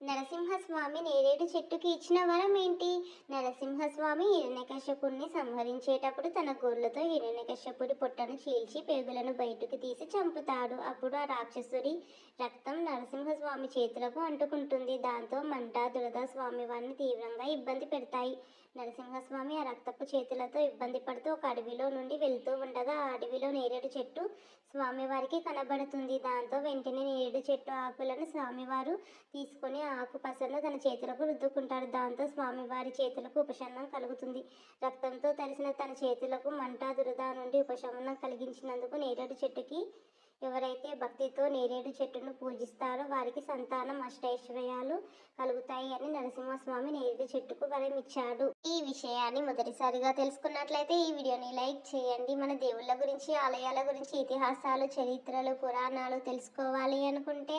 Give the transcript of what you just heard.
నరసింహస్వామి నేరేడు చెట్టుకి ఇచ్చిన వరం ఏంటి? నరసింహస్వామి హిరణ్యకశ్యపుడిని సంహరించేటప్పుడు తన గోర్లతో హిరణ్యకశ్యపుడి పొట్టను చీల్చి పేగులను బయటకు తీసి చంపుతాడు. అప్పుడు ఆ రాక్షసుడి రక్తం నరసింహస్వామి చేతులకు అంటుకుంటుంది. దాంతో మంట దురద స్వామివారిని తీవ్రంగా ఇబ్బంది పెడతాయి. నరసింహస్వామి ఆ రక్తపు చేతులతో ఇబ్బంది పడుతూ ఒక అడవిలో నుండి వెళ్తూ ఉండగా ఆ అడవిలో నేరేడు చెట్టు స్వామివారికి కనబడుతుంది. దాంతో వెంటనే నేరేడు చెట్టు ఆకులను స్వామివారు తీసుకొని ఆ తన చేతులకు రుద్దుకుంటారు దాంతో స్వామివారి చేతులకు ఉపశమనం కలుగుతుంది. రక్తంతో తడిసిన తన చేతులకు మంట దురద నుండి ఉపశమనం కలిగించినందుకు నేరేడు చెట్టుకి ఎవరైతే భక్తితో నేరేడు చెట్టును పూజిస్తారో వారికి సంతానం అష్టైశ్వర్యాలు కలుగుతాయి అని నరసింహస్వామి నేరేడు చెట్టుకు వరం ఇచ్చాడు ఈ విషయాన్ని మొదటిసారిగా తెలుసుకున్నట్లయితే ఈ వీడియోని లైక్ చేయండి. మన దేవుళ్ళ గురించి ఆలయాల గురించి ఇతిహాసాలు చరిత్రలు పురాణాలు తెలుసుకోవాలి అనుకుంటే